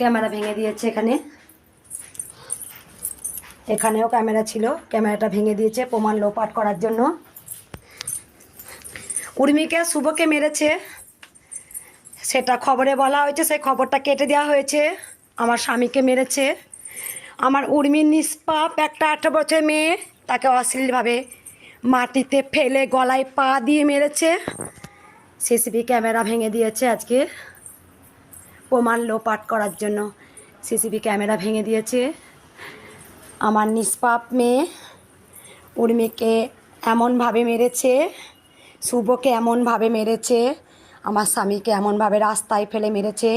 Camera ভেঙে দিয়েছে এখানে। এখানেও ক্যামেরা ছিল, ক্যামেরাটা ভেঙে দিয়েছে প্রমাণ লোপাট করার জন্য। উর্মিকে শুভকে মেরেছে, সেটা খবরে বলা হয়েছে, সেই খবরটা কেটে দেওয়া হয়েছে। আমার স্বামীকে মেরেছে। আমার উর্মির নিষ্পাপ একটা আঠারো বছরের মেয়ে, তাকে অশ্লীলভাবে মাটিতে ফেলে গলায় পা দিয়ে মেরেছে। সিসিবি ক্যামেরা ভেঙে দিয়েছে আজকে। প্রমাণ লোপাট করার জন্য। সিসিবি ক্যামেরা ভেঙে দিয়েছে। আমার নিষ্পাপ মেয়ে উর্মিকে এমনভাবে মেরেছে, শুভকে এমনভাবে মেরেছে, আমার স্বামীকে এমনভাবে রাস্তায় ফেলে মেরেছে,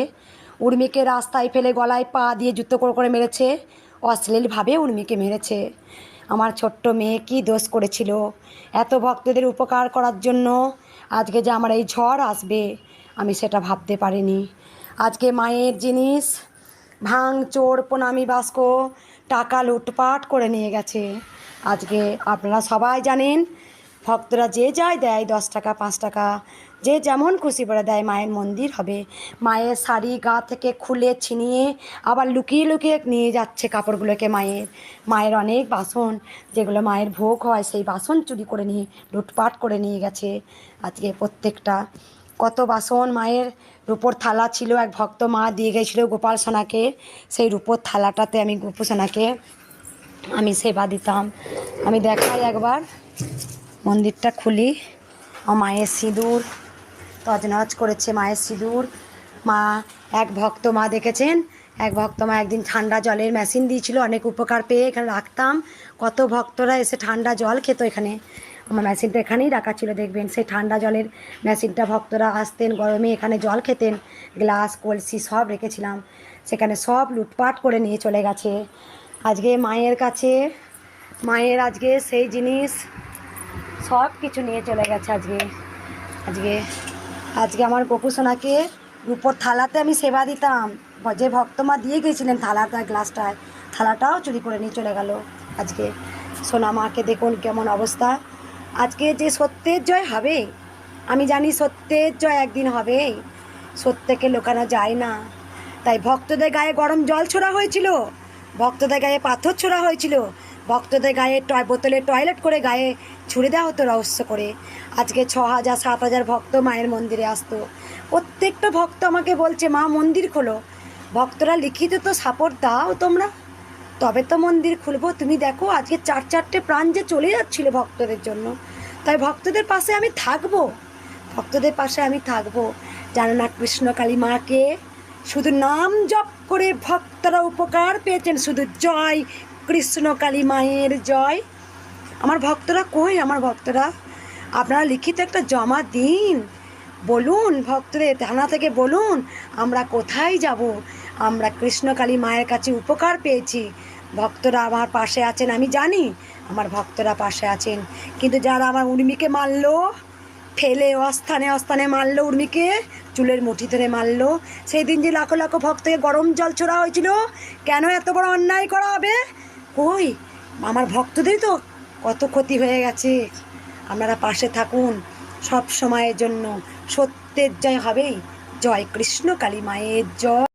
উর্মিকে রাস্তায় ফেলে গলায় পা দিয়ে জুতো করে করে মেরেছে, অশ্লীলভাবে উর্মিকে মেরেছে। আমার ছোট্ট মেয়ে কি দোষ করেছিল? এত ভক্তদের উপকার করার জন্য আজকে যে আমার এই ঝড় আসবে, আমি সেটা ভাবতে পারিনি। আজকে মায়ের জিনিস, ভাঙ, চোর, প্রণামী বাস্ক, টাকা লুটপাট করে নিয়ে গেছে। আজকে আপনারা সবাই জানেন, ভক্তরা যে যায় দেয় দশ টাকা, পাঁচ টাকা, যে যেমন খুশি করে দেয় মায়ের মন্দির হবে। মায়ের শাড়ি গা থেকে খুলে ছিনিয়ে আবার লুকিয়ে লুকিয়ে নিয়ে যাচ্ছে কাপড়গুলোকে মায়ের। মায়ের অনেক বাসন, যেগুলো মায়ের ভোগ হয়, সেই বাসন চুরি করে নিয়ে, লুটপাট করে নিয়ে গেছে। আজকে প্রত্যেকটা কত বাসন মায়ের রূপোর থালা ছিল, এক ভক্ত মা দিয়ে গেছিল গোপাল সোনাকে। সেই রূপোর থালাটাতে আমি গোপু সোনাকে আমি সেবা দিতাম। আমি দেখাই একবার, মন্দিরটা খুলি। মায়ের সিঁদুর তজনজ করেছে মায়ের সিঁদুর। মা, এক ভক্ত মা দেখেছেন? এক ভক্ত মা একদিন ঠান্ডা জলের মেশিন দিয়েছিল, অনেক উপকার পেয়ে এখানে রাখতাম। কত ভক্তরা এসে ঠান্ডা জল খেত এখানে। আমার মেশিনটা এখানেই রাখা ছিল, দেখবেন সেই ঠান্ডা জলের মেশিনটা ভক্তরা আসতেন, গরমে এখানে জল খেতেন, গ্লাস, কলসি সব রেখেছিলাম, সেখানে সব লুটপাট করে নিয়ে চলে গেছে। আজকে মায়ের কাছে, মায়ের আজকে সেই জিনিস, সব কিছু নিয়ে চলে গেছে আজকে। আজকে আজকে আমার গোপু সোনাকে রূপোর থালাতে আমি সেবা দিতাম। যে ভক্তমা দিয়ে গেছিলেন থালাটা, গ্লাসটায়, থালাটাও চুরি করে নিয়ে চলে গেল আজকে। সোনা মাকে দেখুন কেমন অবস্থা। আজকে যে সত্যের জয় হবে, আমি জানি সত্যের জয় একদিন হবে। সত্যকে লোকানো যায় না। তাই ভক্তদের গায়ে গরম জল ছোড়া হয়েছিল। ভক্তদের গায়ে পাথর ছোড়া হয়েছিল। ভক্তদের গায়ে টয়, বোতলে টয়লেট করে গায়ে ছুড়ে দেওয়া হতো রহস্য করে। আজকে ছ হাজার, সাত হাজার ভক্ত মায়ের মন্দিরে আসতো। প্রত্যেকটা ভক্ত আমাকে বলছে, মা, মন্দির খোলো। ভক্তরা লিখিত তো সাপোর্ট দাও তোমরা। তবে তো মন্দির খুলবো। তুমি দেখো, আজকে চার চারটে প্রাণ যে চলে যাচ্ছিল ভক্তদের জন্য। তাই ভক্তদের পাশে আমি থাকব। ভক্তদের পাশে আমি থাকব। জানো না কৃষ্ণ কালী মাকে? শুধু নাম জপ করে ভক্তরা উপকার পেয়েছেন। শুধু জয় কৃষ্ণ কালী মায়ের জয়। আমার ভক্তরা কই? আমার ভক্তরা? আপনারা লিখিত একটা জমা দিন। বলুন ভক্তদের থানা থেকে বলুন, আমরা কোথায় যাব? আমরা কৃষ্ণকালী মায়ের কাছে উপকার পেয়েছি। ভক্তরা আমার পাশে আছেন, আমি জানি আমার ভক্তরা পাশে আছেন। কিন্তু যারা আমার উর্মিকে মারলো, ফেলে, অস্থানে অস্থানে মারলো উর্মিকে, চুলের মুঠি ধরে মারলো সেই দিন যে লাখো লাখো ভক্তকে গরম জল ছোড়া হয়েছিল, কেন এত বড় অন্যায় করা হবে? কই? আমার ভক্তদের তো কত ক্ষতি হয়ে গেছে। আপনারা পাশে থাকুন সব সময়ের জন্য। সত্যের জয় হবেই। জয় কৃষ্ণ কালী মায়ের জয়।